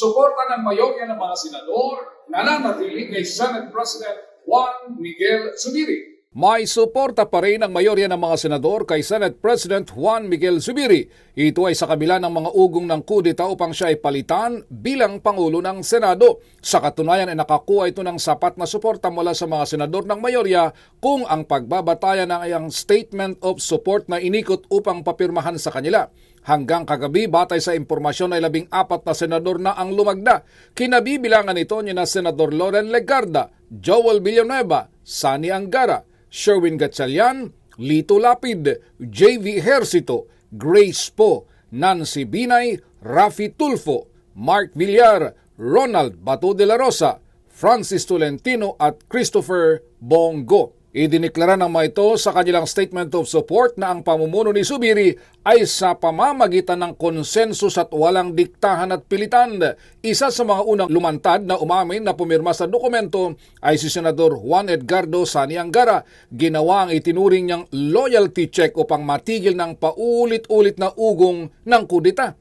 suporta ng mayorya ng mga senador na nanatili kay Senate President Juan Miguel Zubiri. May suporta pa rin ang mayorya ng mga senador kay Senate President Juan Miguel Zubiri. Ito ay sa kabila ng mga ugong ng kudita upang siya ay palitan bilang Pangulo ng Senado. Sa katunayan ay nakakuha ito ng sapat na suporta mula sa mga senador ng mayorya kung ang pagbabatayan ng iyang statement of support na inikot upang papirmahan sa kanila. Hanggang kagabi, batay sa impormasyon ay labing apat na senador na ang lumagda. Kinabibilangan ito ni na Senador Loren Legarda, Joel Villanueva, Sani Angara, Sherwin Gatchalian, Lito Lapid, JV Ejercito, Grace Po, Nancy Binay, Rafi Tulfo, Mark Villar, Ronald Bato de la Rosa, Francis Tolentino at Christopher Bongo. Idineklara ng mga ito sa kanilang statement of support na ang pamumuno ni Subiri ay sa pamamagitan ng konsensus at walang diktahan at pilitan. Isa sa mga unang lumantad na umamin na pumirma sa dokumento ay si Senador Juan Edgardo Sani Angara. Ginawa ang itinuring niyang loyalty check upang matigil ng paulit-ulit na ugong ng kudita.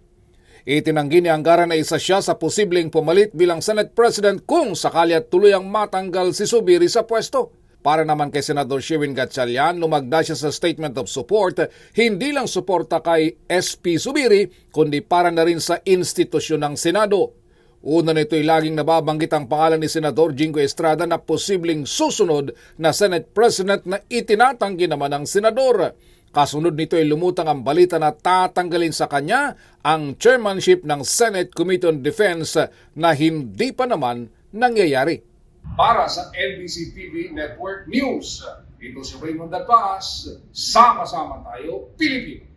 Itinanggi ni Angara na isa siya sa posibleng pumalit bilang Senate President kung sakali at tuluyang matanggal si Subiri sa pwesto. Para naman kay Senador Sherwin Gatchalian, lumagda siya sa statement of support, hindi lang suporta kay SP Subiri, kundi para na rin sa institusyon ng Senado. Una nito'y laging nababanggit ang pangalan ni Senador Jingo Estrada na posibleng susunod na Senate President na itinatanggi naman ng Senador. Kasunod nito ay lumutang ang balita na tatanggalin sa kanya ang chairmanship ng Senate Committee on Defense na hindi pa naman nangyayari. Para sa NBC TV Network News, ito si Raymond Dapas, sama-sama tayo, Pilipino.